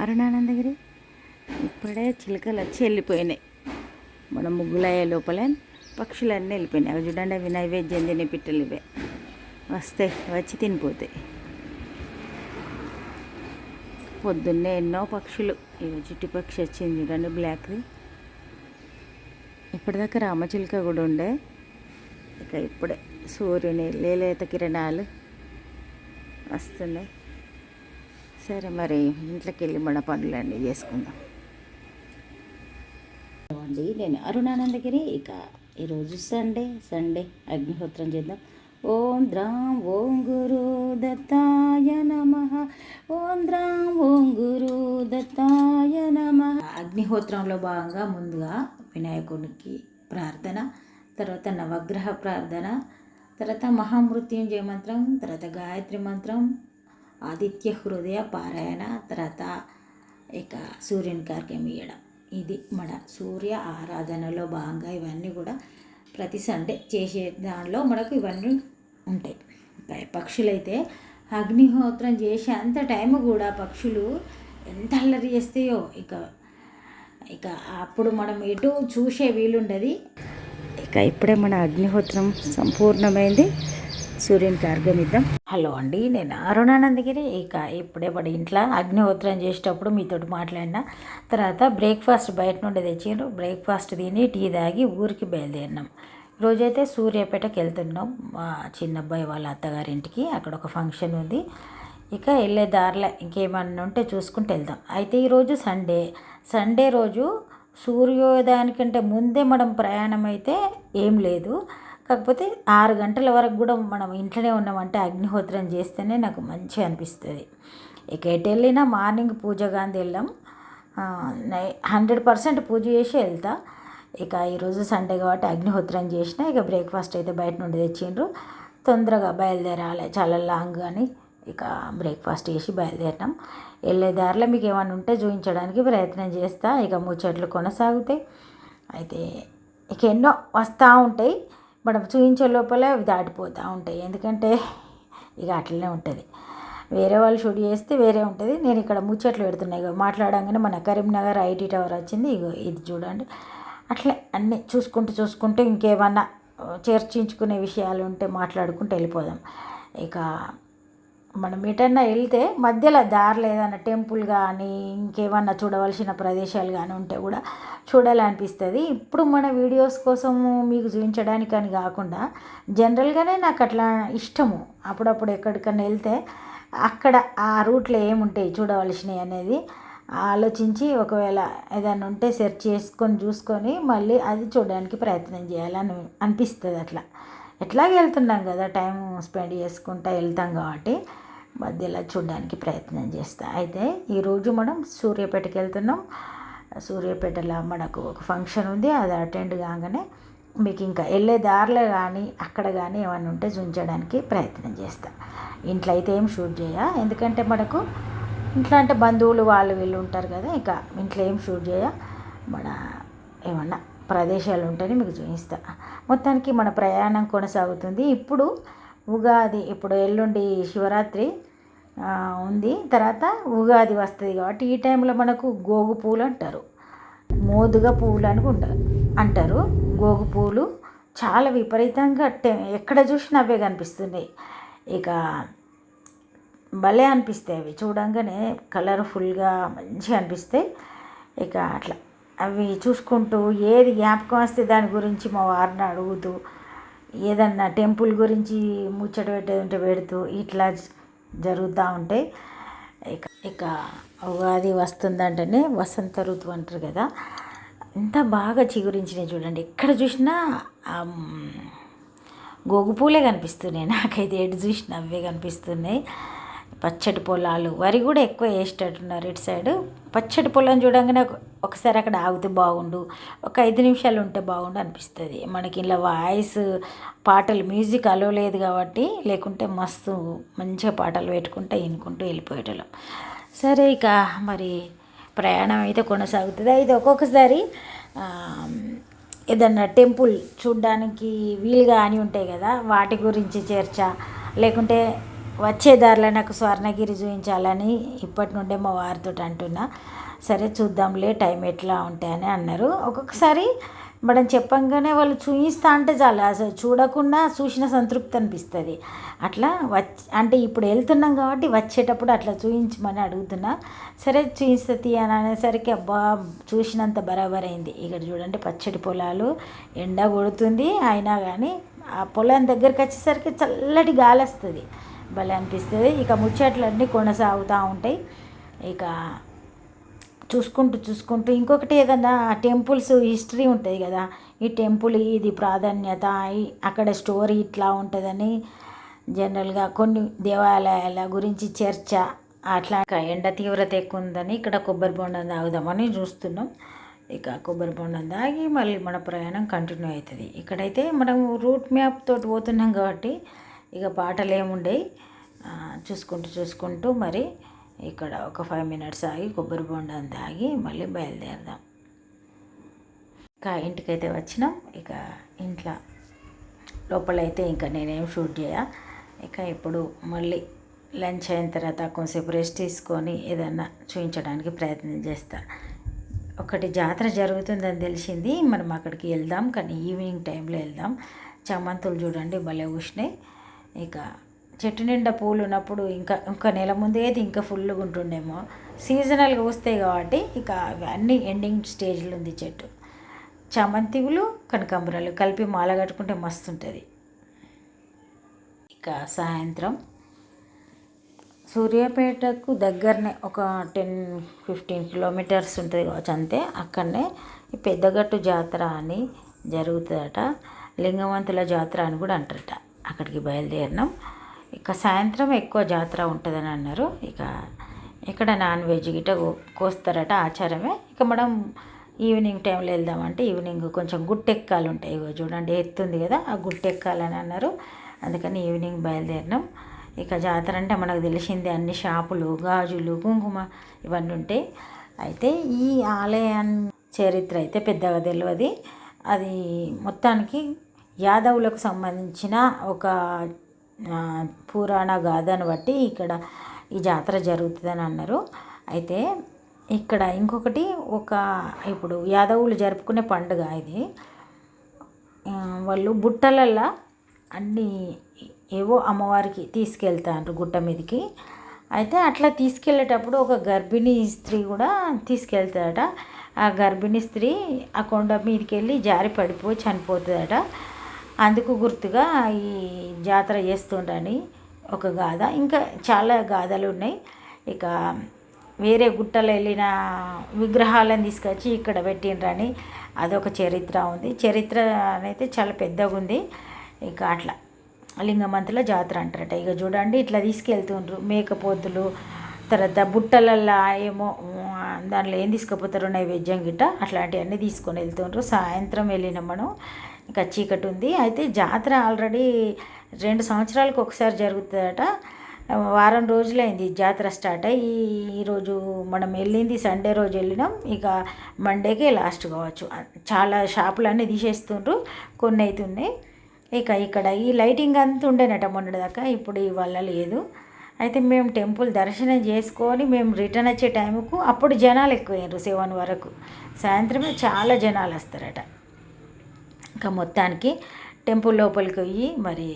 అరుణానందగిరి? ఇప్పుడే చిలుకలు వచ్చి వెళ్ళిపోయినాయి. మన ముగ్గులయ్యే లోపలే పక్షులన్నీ వెళ్ళిపోయినాయి. అవి చూడండి అవి నైవేద్యం తినే పిట్టలు ఇవే. వస్తాయి వచ్చి తినిపోతాయి పొద్దున్నే ఎన్నో పక్షులు. ఇవి చిట్టి పక్షి వచ్చింది చూడండి బ్లాక్ది. ఇప్పటిదాకా రామచిలుక కూడా ఉండే. ఇక ఇప్పుడే సూర్యుని లేలేత కిరణాలు వస్తున్నాయి. సరే మరి ఇంట్లోకి వెళ్ళి మన పనులన్నీ చేసుకుందాం. అండి నేను అరుణానందగిరి. ఇక ఈరోజు సండే సండే అగ్నిహోత్రం చేద్దాం. ఓం ద్రాం ఓం గురు దత్తాయ నమ. ఓం ద్రాం ఓం గురు దత్తాయ నమ. అగ్నిహోత్రంలో భాగంగా ముందుగా వినాయకునికి ప్రార్థన తర్వాత నవగ్రహ ప్రార్థన తర్వాత మహామృత్యుంజయ మంత్రం తర్వాత గాయత్రి మంత్రం ఆదిత్య హృదయ పారాయణ తర్వాత ఇక సూర్యుని కార్యం ఇవ్వడం ఇది మన సూర్య ఆరాధనలో భాగంగా ఇవన్నీ కూడా ప్రతి సండే చేసే దానిలో మనకు ఇవన్నీ ఉంటాయి. ఇంకా పక్షులైతే అగ్నిహోత్రం చేసే అంత టైం కూడా పక్షులు ఎంత అల్లరి చేస్తాయో ఇక ఇక అప్పుడు మనం ఎటు చూసే వీలుండదు. ఇక ఇప్పుడే మన అగ్నిహోత్రం సంపూర్ణమైంది. సూర్యునికి అర్ఘ్యం ఇద్దాం హలో అండి నేను అరుణానందగిరి ఇక ఇప్పుడే పడి ఇంట్లో అగ్నిహోత్రం చేసేటప్పుడు మీతోటి మాట్లాడిన. తర్వాత బ్రేక్ఫాస్ట్ బయట నుండి తెచ్చారు బ్రేక్ఫాస్ట్ తిని టీ తాగి ఊరికి బయలుదేరినాం. రోజైతే సూర్యాపేటకి వెళ్తున్నాం. మా చిన్నబ్బాయి వాళ్ళ అత్తగారింటికి. అక్కడ ఒక ఫంక్షన్ ఉంది. ఇక వెళ్ళే దారిలో ఇంకేమన్నా ఉంటే చూసుకుంటూ వెళ్దాం. అయితే ఈరోజు సండే. సండే రోజు సూర్యోదయానికంటే ముందే మనం ప్రయాణం అయితే ఏం లేదు. కాకపోతే ఆరు గంటల వరకు కూడా మనం ఇంట్లోనే ఉన్నామంటే అగ్నిహోత్రం చేస్తేనే నాకు మంచిగా అనిపిస్తుంది. ఇక ఎటు వెళ్ళినా మార్నింగ్ పూజ గాంధీ వెళ్ళాం. నై హండ్రెడ్ పర్సెంట్ పూజ చేసి వెళ్తా. ఇక ఈరోజు సండే కాబట్టి అగ్నిహోత్రం చేసిన ఇక బ్రేక్ఫాస్ట్ అయితే బయట నుండి తెచ్చిండ్రు. తొందరగా బయలుదేరాలి చాలా లాంగ్ కానీ ఇక బ్రేక్ఫాస్ట్ చేసి బయలుదేరినాం. వెళ్ళే దారిలో మీకు ఏమైనా ఉంటే చూపించడానికి ప్రయత్నం చేస్తా. ఇక ముచ్చట్లు కొనసాగుతాయి. అయితే ఇక ఎన్నో వస్తూ ఉంటాయి. మనం చూపించే లోపల అవి దాటిపోతూ ఉంటాయి. ఎందుకంటే ఇక అట్లనే ఉంటుంది. వేరే వాళ్ళు షూట్ చేస్తే వేరే ఉంటుంది. నేను ఇక్కడ ముచ్చట్లు పెడుతున్నాయి ఇక మాట్లాడంగానే మన కరీంనగర్ ఐటీ టవర్ వచ్చింది. ఇగో ఇది చూడండి. అట్లే అన్నీ చూసుకుంటూ చూసుకుంటూ ఇంకేమన్నా చర్చించుకునే విషయాలు ఉంటే మాట్లాడుకుంటూ వెళ్ళిపోదాం. ఇక మనం ఎటన్నా వెళ్తే మధ్యలో దారిలో ఏదైనా టెంపుల్ కానీ ఇంకేమన్నా చూడవలసిన ప్రదేశాలు కానీ ఉంటే కూడా చూడాలనిపిస్తుంది. ఇప్పుడు మన వీడియోస్ కోసము మీకు చూపించడానికి అని కాకుండా జనరల్గానే నాకు అట్లా ఇష్టము. అప్పుడప్పుడు ఎక్కడికన్నా వెళ్తే అక్కడ ఆ రూట్లో ఏముంటాయి చూడవలసినవి అనేది ఆలోచించి ఒకవేళ ఏదైనా ఉంటే సెర్చ్ చేసుకొని చూసుకొని మళ్ళీ అది చూడడానికి ప్రయత్నం చేయాలని అనిపిస్తుంది అట్లా. ఎట్లాగే వెళ్తున్నాం కదా టైం స్పెండ్ చేసుకుంటా వెళ్తాం కాబట్టి మధ్యలో చూడడానికి ప్రయత్నం చేస్తా. అయితే ఈరోజు మనం సూర్యాపేటకి వెళ్తున్నాం. సూర్యాపేటలో మనకు ఒక ఫంక్షన్ ఉంది అది అటెండ్ కాగానే మీకు ఇంకా వెళ్ళే దారిలో కానీ అక్కడ కానీ ఏమైనా ఉంటే చూపించడానికి ప్రయత్నం చేస్తా. ఇంట్లో అయితే ఏం షూట్ చేయ ఎందుకంటే మనకు ఇంట్లో అంటే బంధువులు వాళ్ళు వీళ్ళు ఉంటారు కదా ఇంకా ఇంట్లో ఏం షూట్ చేయ మన ఏమన్నా ప్రదేశాలు ఉంటాయని మీకు చూపిస్తా. మొత్తానికి మన ప్రయాణం కొనసాగుతుంది. ఇప్పుడు ఉగాది ఇప్పుడు ఎల్లుండి శివరాత్రి ఉంది. తర్వాత ఉగాది వస్తుంది కాబట్టి ఈ టైంలో మనకు గోగు పూలు అంటారు. మోదుగా పువ్వులు అని అంటారు. గోగు పూలు చాలా విపరీతంగా ఎక్కడ చూసినా అవే కనిపిస్తున్నాయి. ఇక భలే అనిపిస్తాయి అవి. చూడంగానే కలర్ఫుల్గా మంచిగా అనిపిస్తాయి. ఇక అట్లా. అవి చూసుకుంటూ ఏది జ్ఞాపకం వస్తే దాని గురించి మా వారిని అడుగుతూ ఏదన్నా టెంపుల్ గురించి ముచ్చట పెట్టేది ఉంటే పెడుతూ ఇట్లా జరుగుతూ ఉంటాయి ఇక ఇక ఉగాది వస్తుందంటేనే వసంత ఋతువు అంటారు కదా. ఎంత బాగా చిగురించినాయి చూడండి. ఎక్కడ చూసినా గోగు పూలే కనిపిస్తున్నాయి. నాకైతే ఎటు చూసినా అవే కనిపిస్తున్నాయి. పచ్చటి పొలాలు. వరి కూడా ఎక్కువ వేసేటట్టున్నారు ఇటు సైడ్. పచ్చటి పొలం చూడంగానే ఒకసారి అక్కడ ఆగితే బాగుండు. ఒక ఐదు నిమిషాలు ఉంటే బాగుండు అనిపిస్తుంది. మనకి ఇలా వాయిస్ పాటలు మ్యూజిక్ అలవలేదు కాబట్టి లేకుంటే మస్తు మంచిగా పాటలు పెట్టుకుంటే వినుకుంటూ వెళ్ళిపోయేటోళ్ళం. సరే ఇక మరి ప్రయాణం అయితే కొనసాగుతుంది. అయితే ఒక్కొక్కసారి ఏదన్నా టెంపుల్ చూడ్డానికి వీలుగా అని ఉంటాయి కదా వాటి గురించి చర్చ లేకుంటే వచ్చే దారిలో నాకు స్వర్ణగిరి చూపించాలని ఇప్పటి నుండే మా వారితో అంటున్నా. సరే చూద్దాంలే టైం ఎట్లా ఉంటాయని అన్నారు. ఒక్కొక్కసారి మనం చెప్పంగానే వాళ్ళు చూపిస్తా అంటే చాలు. అసలు చూడకుండా చూసిన సంతృప్తి అనిపిస్తుంది. అట్లా వచ్చి అంటే ఇప్పుడు వెళ్తున్నాం కాబట్టి వచ్చేటప్పుడు అట్లా చూపించమని అడుగుతున్నా. సరే చూయిస్తుంది అని అనేసరికి అబ్బా చూసినంత బరాబర్ అయింది ఇక్కడ చూడండి పచ్చడి పొలాలు ఎండ కొడుతుంది. అయినా కానీ ఆ పొలం దగ్గరికి వచ్చేసరికి చల్లటి గాలి వస్తుంది. భలే అనిపిస్తుంది. ఇక ముచ్చట్లన్నీ కొనసాగుతూ ఉంటాయి. ఇక చూసుకుంటూ చూసుకుంటూ ఇంకొకటి ఏదన్నా టెంపుల్స్ హిస్టరీ ఉంటుంది కదా. ఈ టెంపుల్ ఇది ప్రాధాన్యత అక్కడ స్టోరీ ఇట్లా ఉంటుందని జనరల్గా కొన్ని దేవాలయాల గురించి చర్చ అట్లా ఎండ తీవ్రత ఎక్కువ ఉందని ఇక్కడ కొబ్బరి బొండం తాగుదామని చూస్తున్నాం. ఇక కొబ్బరి బొండం తాగి మళ్ళీ మన ప్రయాణం కంటిన్యూ అవుతుంది. ఇక్కడైతే మనం రూట్ మ్యాప్ తోటి పోతున్నాం కాబట్టి ఇక పాటలు ఏముండయి చూసుకుంటూ చూసుకుంటూ మరి ఇక్కడ ఒక ఫైవ్ మినిట్స్ ఆగి కొబ్బరి బొండం తాగి మళ్ళీ బయలుదేరదాం. ఇంకా ఇంటికైతే వచ్చినాం. ఇక ఇంట్లో లోపలైతే ఇంకా నేనేం షూట్ చేయ. ఇక ఇప్పుడు మళ్ళీ లంచ్ అయిన తర్వాత కొంచెంసేపు రెస్ట్ తీసుకొని ఏదన్నా చూపించడానికి ప్రయత్నం చేస్తా. ఒకటి జాతర జరుగుతుందని తెలిసింది. మనం అక్కడికి వెళ్దాం. కానీ ఈవినింగ్ టైంలో వెళ్దాం. చామంతులు చూడండి భలే ఉష్ణాయి ఇక చెట్టు నిండా పూలు ఉన్నప్పుడు ఇంకా ఇంకా నెల ముందే ఇంకా ఫుల్గా ఉంటుండేమో. సీజనల్గా వస్తాయి కాబట్టి ఇక అన్నీ ఎండింగ్ స్టేజ్లో ఉంది చెట్టు. చామంతివులు కనకాంబరాలు కలిపి మాల కట్టుకుంటే మస్తు ఉంటుంది. ఇక సాయంత్రం సూర్యాపేటకు దగ్గరనే ఒక టెన్ ఫిఫ్టీన్ కిలోమీటర్స్ ఉంటుంది కావచ్చు అంతే. అక్కడనే ఈ పెద్దగట్టు జాతర అని జరుగుతుందట. లింగవంతుల జాతర అని కూడా అంటారట. అక్కడికి బయలుదేరినాం. ఇక సాయంత్రం ఎక్కువ జాతర ఉంటుందని అన్నారు. ఇక ఇక్కడ నాన్ వెజ్ గిట్ట కోస్తారట ఆచారమే. ఇక మనం ఈవినింగ్ టైంలో వెళ్దామంటే ఈవినింగ్ కొంచెం గుట్టెక్కాలు ఉంటాయి. ఇగో చూడండి ఎత్తుంది కదా ఆ గుట్టెక్కాలని అన్నారు. అందుకని ఈవినింగ్ బయలుదేరినాం. ఇక జాతర అంటే మనకు తెలిసిందే అన్ని షాపులు గాజులు కుంకుమ ఇవన్నీ ఉంటాయి. అయితే ఈ ఆలయం చరిత్ర అయితే పెద్దగా తెలియదు అది మొత్తానికి యాదవులకు సంబంధించిన ఒక పురాణ గాథను బట్టి ఇక్కడ ఈ జాతర జరుగుతుందని అన్నారు. అయితే ఇక్కడ ఇంకొకటి ఒక ఇప్పుడు యాదవులు జరుపుకునే పండుగ ఇది. వాళ్ళు బుట్టలల్లో అన్నీ ఏవో అమ్మవారికి తీసుకెళ్తారు గుట్ట మీదకి. అయితే అట్లా తీసుకెళ్ళేటప్పుడు ఒక గర్భిణీ స్త్రీ కూడా తీసుకెళ్తాడట ఆ గర్భిణీ స్త్రీ ఆ కొండ మీదకి వెళ్ళి జారి పడిపోయి చనిపోతుందట అందుకు గుర్తుగా ఈ జాతర చేస్తుండని ఒక గాథ. ఇంకా చాలా గాథలు ఉన్నాయి. ఇక వేరే గుట్టలు వెళ్ళిన విగ్రహాలను తీసుకొచ్చి ఇక్కడ పెట్టిండ్రని అదొక చరిత్ర ఉంది. చరిత్ర అనేది చాలా పెద్దగా ఉంది. ఇక అట్లా లింగమంతుల జాతర అంటారట. ఇక చూడండి ఇట్లా తీసుకెళ్తుండ్రు. మేకపోతులు తర్వాత బుట్టలల్లో ఏమో దాంట్లో ఏం తీసుకుపోతారు? నైవేద్యం గిట్ట. అట్లాంటివన్నీ తీసుకొని వెళ్తుండ్రు. సాయంత్రం వెళ్ళిన మనం. ఇంకా చీకటి ఉంది. అయితే జాతర ఆల్రెడీ రెండు సంవత్సరాలకు ఒకసారి జరుగుతుందట. వారం రోజులైంది జాతర స్టార్ట్ అయ్యి. ఈరోజు మనం వెళ్ళింది సండే రోజు వెళ్ళినాం. ఇక మండేకే లాస్ట్ కావచ్చు. చాలా షాపులన్నీ తీసేస్తుండ్రు. కొన్ని అవుతున్నాయి ఇక ఇక్కడ ఈ లైటింగ్ అంతా ఉండేనట మొన్నటిదాకా. ఇప్పుడు ఇవాళ లేదు. అయితే మేము టెంపుల్ దర్శనం చేసుకొని మేము రిటర్న్ వచ్చే టైంకు అప్పుడు జనాలు ఎక్కువయ్యారు సెవెన్ వరకు. సాయంత్రమే చాలా జనాలు వస్తారట. ఇంకా మొత్తానికి టెంపుల్ లోపలికి పోయి మరి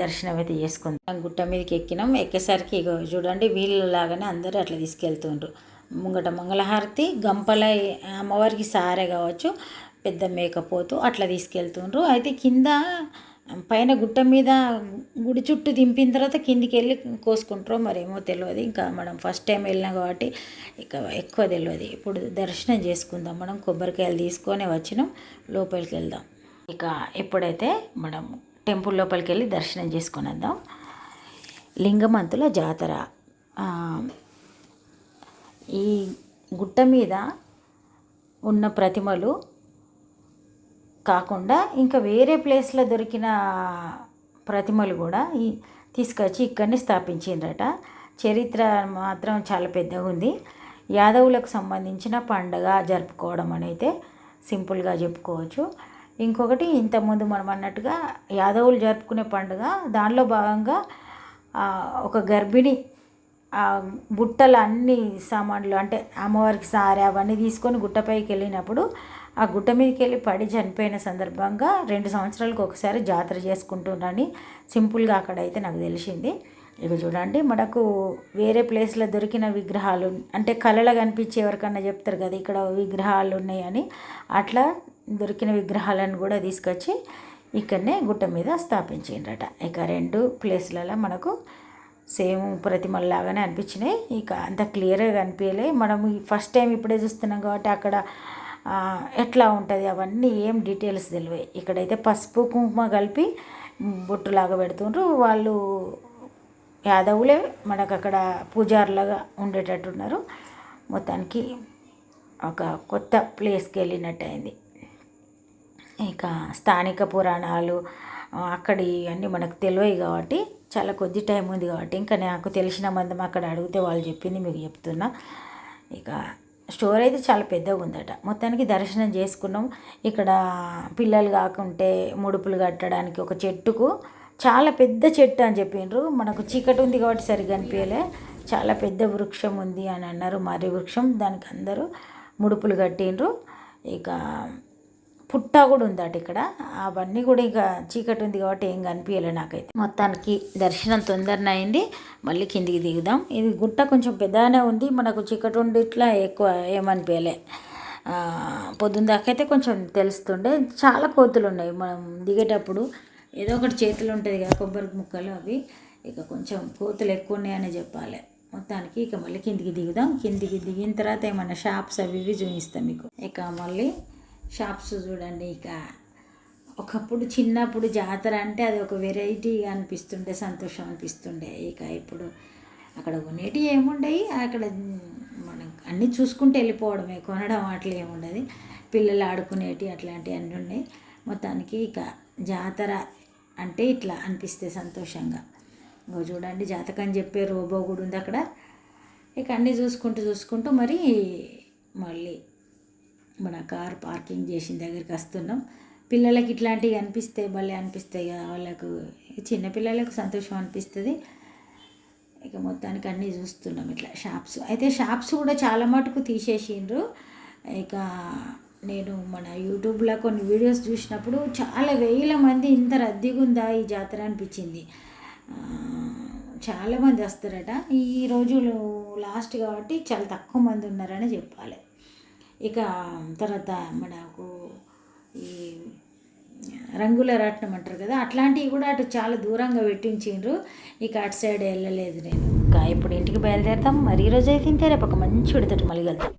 దర్శనం అయితే చేసుకుందాం. గుట్ట మీదకి ఎక్కినాం. ఎక్కేసరికి ఇక చూడండి వీళ్ళలాగానే అందరూ అట్లా తీసుకెళ్తుండ్రు. ముంగట మంగళహారతి గంపల అమ్మవారికి సారే కావచ్చు పెద్ద మేకపోతూ అట్లా తీసుకెళ్తుండ్రు. అయితే కింద పైన గుట్ట మీద గుడి చుట్టూ దింపిన తర్వాత కిందికి వెళ్ళి కోసుకుంటారో మరేమో తెలియదు ఇంకా మనం ఫస్ట్ టైం వెళ్ళినాం కాబట్టి ఇక ఎక్కువ తెలియదు ఇప్పుడు దర్శనం చేసుకుందాం. మనం కొబ్బరికాయలు తీసుకొని వచ్చినాం. లోపలికి వెళ్దాం. ఇక ఎప్పుడైతే మనం టెంపుల్ లోపలికి వెళ్ళి దర్శనం చేసుకొని వద్దాం లింగమంతుల జాతర. ఈ గుట్ట మీద ఉన్న ప్రతిమలు కాకుండా ఇంకా వేరే ప్లేస్లో దొరికిన ప్రతిమలు కూడా ఈ తీసుకొచ్చి ఇక్కడనే స్థాపించిండ్రట. చరిత్ర మాత్రం చాలా పెద్దగా ఉంది. యాదవులకు సంబంధించిన పండగ జరుపుకోవడం అనేది సింపుల్గా చెప్పుకోవచ్చు. ఇంకొకటి ఇంతకుముందు మనం అన్నట్టుగా యాదవులు జరుపుకునే పండుగ. దానిలో భాగంగా ఒక గర్భిణి ఆ బుట్టలు అన్ని సామాన్లు అంటే అమ్మవారికి సారే అవన్నీ తీసుకొని గుట్టపైకి వెళ్ళినప్పుడు ఆ గుట్ట మీదకి వెళ్ళి పడి చనిపోయిన సందర్భంగా రెండు సంవత్సరాలకు ఒకసారి జాతర చేసుకుంటున్నారని సింపుల్గా అక్కడ అయితే నాకు తెలిసింది. ఇక చూడండి మనకు వేరే ప్లేస్లో దొరికిన విగ్రహాలు అంటే కళలో కనిపించే ఎవరికన్నా చెప్తారు కదా ఇక్కడ విగ్రహాలు ఉన్నాయని. అట్లా దొరికిన విగ్రహాలను కూడా తీసుకొచ్చి ఇక్కడనే గుట్ట మీద స్థాపించిండ్రట. ఇక రెండు ప్లేస్లలో మనకు సేమ్ ప్రతిమల్లాగానే అనిపించినాయి. ఇక అంత క్లియర్గా కనిపించలే. మనం ఫస్ట్ టైం ఇప్పుడే చూస్తున్నాం కాబట్టి అక్కడ ఎట్లా ఉంటుంది అవన్నీ ఏం డీటెయిల్స్ తెలివే. ఇక్కడైతే పసుపు కుంకుమ కలిపి బొట్టులాగా పెడుతుండ్రు. వాళ్ళు యాదవులే మనకు అక్కడ పూజారులాగా ఉండేటట్టున్నారు మొత్తానికి ఒక కొత్త ప్లేస్కి వెళ్ళినట్టు అయింది. ఇక స్థానిక పురాణాలు అక్కడి అన్నీ మనకు తెలియవు కాబట్టి చాలా కొద్ది టైం ఉంది కాబట్టి ఇంకా నాకు తెలిసిన మందం అక్కడ అడిగితే వాళ్ళు చెప్పింది మీకు చెప్తున్నా. ఇక స్టోర్ అయితే చాలా పెద్దగా ఉందట. మొత్తానికి దర్శనం చేసుకున్నాం. ఇక్కడ పిల్లలు కాకుంటే ముడుపులు కట్టడానికి ఒక చెట్టుకు చాలా పెద్ద చెట్టు అని చెప్పిండ్రు మనకు చీకటి ఉంది కాబట్టి సరిగ్గా అనిపించలే చాలా పెద్ద వృక్షం ఉంది అని అన్నారు మర్రి వృక్షం. దానికి అందరూ ముడుపులు కట్టిండ్రు. ఇక పుట్ట కూడా ఉందట ఇక్కడ. అవన్నీ కూడా ఇక చీకటి ఉంది కాబట్టి ఏం కనిపించలే నాకైతే. మొత్తానికి దర్శనం తొందరన అయింది. మళ్ళీ కిందికి దిగుదాం. ఇది గుట్ట కొంచెం పెద్దగానే ఉంది. మనకు చీకటి ఉండి ఇట్లా ఎక్కువ ఏమనిపించలే పొద్దున్న దాకా అయితే కొంచెం తెలుస్తుండే. చాలా కోతులు ఉన్నాయి. మనం దిగేటప్పుడు ఏదో ఒకటి చేతులు ఉంటుంది కదా కొబ్బరి ముక్కలు అవి. ఇక కొంచెం కోతులు ఎక్కువ ఉన్నాయని చెప్పాలి. మొత్తానికి ఇక మళ్ళీ కిందికి దిగుదాం. కిందికి దిగిన తర్వాత ఏమైనా షాప్స్ అవి ఇవి చూపిస్తాం మీకు. ఇక మళ్ళీ షాప్స్ చూడండి ఇక. ఒకప్పుడు చిన్నప్పుడు జాతర అంటే అది ఒక వెరైటీగా అనిపిస్తుండే సంతోషం అనిపిస్తుండే. ఇక ఇప్పుడు అక్కడ కొనేటివి ఏముండయి అక్కడ మనం అన్నీ చూసుకుంటూ వెళ్ళిపోవడమే కొనడం అట్లా ఏముండదు. పిల్లలు ఆడుకునేటి అట్లాంటివి అన్నీ ఉన్నాయి. మొత్తానికి ఇక జాతర అంటే ఇట్లా అనిపిస్తే సంతోషంగా. ఇంకో చూడండి జాతకం చెప్పే రోబో కూడా ఉంది అక్కడ. ఇక అన్నీ చూసుకుంటూ చూసుకుంటూ మరి మళ్ళీ మన కార్ పార్కింగ్ చేసిన దగ్గరికి వస్తున్నాం. పిల్లలకి ఇట్లాంటివి అనిపిస్తే భలే అనిపిస్తాయి కదా వాళ్ళకు చిన్న పిల్లలకు సంతోషం అనిపిస్తుంది. ఇక మొత్తానికి అన్నీ చూస్తున్నాం ఇట్లా షాప్స్. అయితే షాప్స్ కూడా చాలా మటుకు తీసేసిండ్రు. ఇక నేను మన యూట్యూబ్లో కొన్ని వీడియోస్ చూసినప్పుడు చాలా వేల మంది ఇంత రద్దీగా ఉందా ఈ జాతర అనిపించింది. చాలామంది వస్తారట. ఈ రోజులు లాస్ట్ కాబట్టి చాలా తక్కువ మంది ఉన్నారని చెప్పాలి. ఇక తర్వాత మనకు ఈ రంగుల రాట్నం అంటారు కదా అట్లాంటివి కూడా అటు చాలా దూరంగా పెట్టించిండ్రు. ఇక అటు సైడ్ వెళ్ళలేదు నేను. ఇంకా ఇప్పుడు ఇంటికి బయలుదేరుతాం. మరి ఈరోజు అయితే ఇంతే. రేపు ఒక మంచి విడతటి మళ్ళీ వెళ్తాం